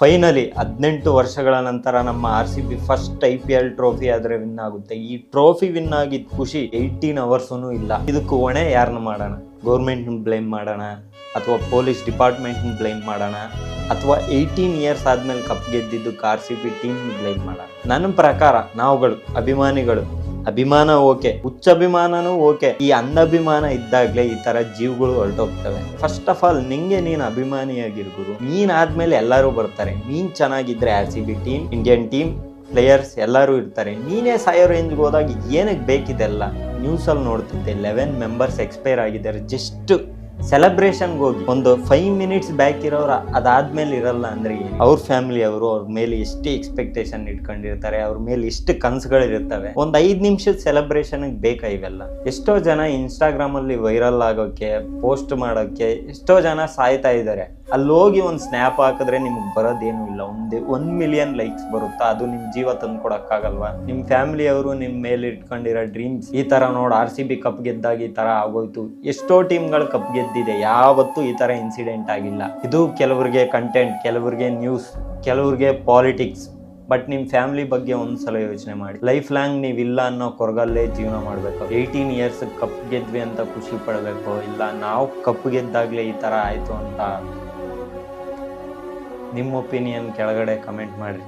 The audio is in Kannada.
ಫೈನಲಿ ಹದಿನೆಂಟು ವರ್ಷಗಳ ನಂತರ ನಮ್ಮ R C B first I P L trophy ಆದ್ರೆ ವಿನ್ ಆಗುತ್ತೆ. ಈ ಟ್ರೋಫಿ ವಿನ್ ಆಗಿದ್ ಖುಷಿ ಏಯ್ಟೀನ್ ಅವರ್ಸೂ ಇಲ್ಲ. ಇದಕ್ಕೂ ಹೊಣೆ ಯಾರನ್ನ ಮಾಡೋಣ? ಗೌರ್ಮೆಂಟ್ ಬ್ಲೇಮ್ ಮಾಡೋಣ? ಅಥವಾ ಪೊಲೀಸ್ ಡಿಪಾರ್ಟ್ಮೆಂಟ್ ಬ್ಲೇಮ್ ಮಾಡೋಣ? ಅಥವಾ ಏಯ್ಟೀನ್ ಇಯರ್ಸ್ ಆದ್ಮೇಲೆ ಕಪ್ ಗೆದ್ದಿದ್ದು R C B team blame ಮಾಡೋಣ? ನನ್ನ ಪ್ರಕಾರ ನಾವುಗಳು, ಅಭಿಮಾನಿಗಳು ಅಭಿಮಾನ ಓಕೆ, ಹುಚ್ಚ ಅಭಿಮಾನನೂ ಓಕೆ. ಈ ಅನ್ನಭಿಮಾನ ಇದ್ದಾಗ್ಲೇ ಈ ತರ ಜೀವಗಳು ಹೊರಟೋಗ್ತವೆ. ಫಸ್ಟ್ ಆಫ್ ಆಲ್ ನಿಂಗೆ ನೀನ್ ಅಭಿಮಾನಿಯಾಗಿರ್ಬೋದು ನೀನ್ ಆದ್ಮೇಲೆ ಎಲ್ಲರೂ ಬರ್ತಾರೆ. ನೀನ್ ಚೆನ್ನಾಗಿದ್ರೆ R C B team Indian team players ಎಲ್ಲರೂ ಇರ್ತಾರೆ. ನೀನೇ ಸಾಯೋ ರೇಂಜ್ಗೆ ಹೋದಾಗ ಏನಕ್ಕೆ ಬೇಕಿದೆಲ್ಲ ನ್ಯೂಸಲ್ಲಿ ನೋಡ್ತಿದ್ದೆ ಲೆವೆನ್ ಮೆಂಬರ್ಸ್ ಎಕ್ಸ್ಪೈರ್ ಆಗಿದ್ದಾರೆ ಜಸ್ಟ್ ಸೆಲೆಬ್ರೇಷನ್ಗೆ ಹೋಗಿ ಒಂದು ಫೈವ್ ಮಿನಿಟ್ಸ್ ಬ್ಯಾಕ್ ಇರೋರು ಅದಾದ್ಮೇಲೆ ಇರಲ್ಲ ಅಂದ್ರೆ? ಅವ್ರ ಫ್ಯಾಮಿಲಿ ಅವರು ಅವ್ರ ಮೇಲೆ ಎಷ್ಟು ಎಕ್ಸ್ಪೆಕ್ಟೇಷನ್ ಇಟ್ಕೊಂಡಿರ್ತಾರೆ, ಅವ್ರ ಮೇಲೆ ಎಷ್ಟು ಕನಸುಗಳಿರ್ತವೆ ಒಂದು ಐದು ನಿಮಿಷದ ಸೆಲೆಬ್ರೇಷನ್ ಬೇಕಾ ಇವೆಲ್ಲ? ಎಷ್ಟೋ ಜನ ಇನ್ಸ್ಟಾಗ್ರಾಮ್ ಅಲ್ಲಿ ವೈರಲ್ ಆಗೋಕೆ ಪೋಸ್ಟ್ ಮಾಡೋಕೆ ಎಷ್ಟೋ ಜನ ಸಾಯ್ತಾ ಇದ್ದಾರೆ. ಅಲ್ಲಿ ಹೋಗಿ ಒಂದು ಸ್ನ್ಯಾಪ್ ಹಾಕಿದ್ರೆ ನಿಮ್ಗೆ ಬರೋದೇನು ಇಲ್ಲ. ಒಂದೇ, ಒಂದು ಮಿಲಿಯನ್ ಲೈಕ್ಸ್ ಬರುತ್ತಾ? ಅದು ನಿಮ್ಮ ಜೀವ ತಂದು ಕೊಡೋಕ್ಕಾಗಲ್ವಾ? ನಿಮ್ಮ ಫ್ಯಾಮಿಲಿ ಅವರು ನಿಮ್ ಮೇಲೆ ಇಟ್ಕೊಂಡಿರೋ ಡ್ರೀಮ್ಸ್ ಈ ಥರ ನೋಡಿ ಆರ್ ಸಿ ಬಿ ಕಪ್ ಗೆದ್ದಾಗ ಈ ಥರ ಆಗೋಯ್ತು. ಎಷ್ಟೋ ಟೀಮ್ಗಳು ಕಪ್ ಗೆದ್ದಿದೆ. ಯಾವತ್ತೂ ಈ ಥರ ಇನ್ಸಿಡೆಂಟ್ ಆಗಿಲ್ಲ. ಇದು ಕೆಲವ್ರಿಗೆ ಕಂಟೆಂಟ್ ಕೆಲವ್ರಿಗೆ ನ್ಯೂಸ್ ಕೆಲವ್ರಿಗೆ ಪಾಲಿಟಿಕ್ಸ್ ಬಟ್ ನಿಮ್ಮ ಫ್ಯಾಮಿಲಿ ಬಗ್ಗೆ ಒಂದ್ಸಲ ಯೋಚನೆ ಮಾಡಿ. ಲೈಫ್ ಲಾಂಗ್ ನೀವು ಇಲ್ಲ ಅನ್ನೋ ಕೊರಗಲ್ಲೇ ಜೀವನ ಮಾಡಬೇಕು. ಏಯ್ಟೀನ್ ಇಯರ್ಸ್ ಕಪ್ ಗೆದ್ವಿ ಅಂತ ಖುಷಿ ಪಡಬೇಕು. ಇಲ್ಲ, ನಾವು ಕಪ್ ಗೆದ್ದಾಗಲೇ ಈ ಥರ ಆಯಿತು ಅಂತ ನಿಮ್ಮ ಒಪಿನಿಯನ್ ಕೆಳಗಡೆ ಕಮೆಂಟ್ ಮಾಡಿ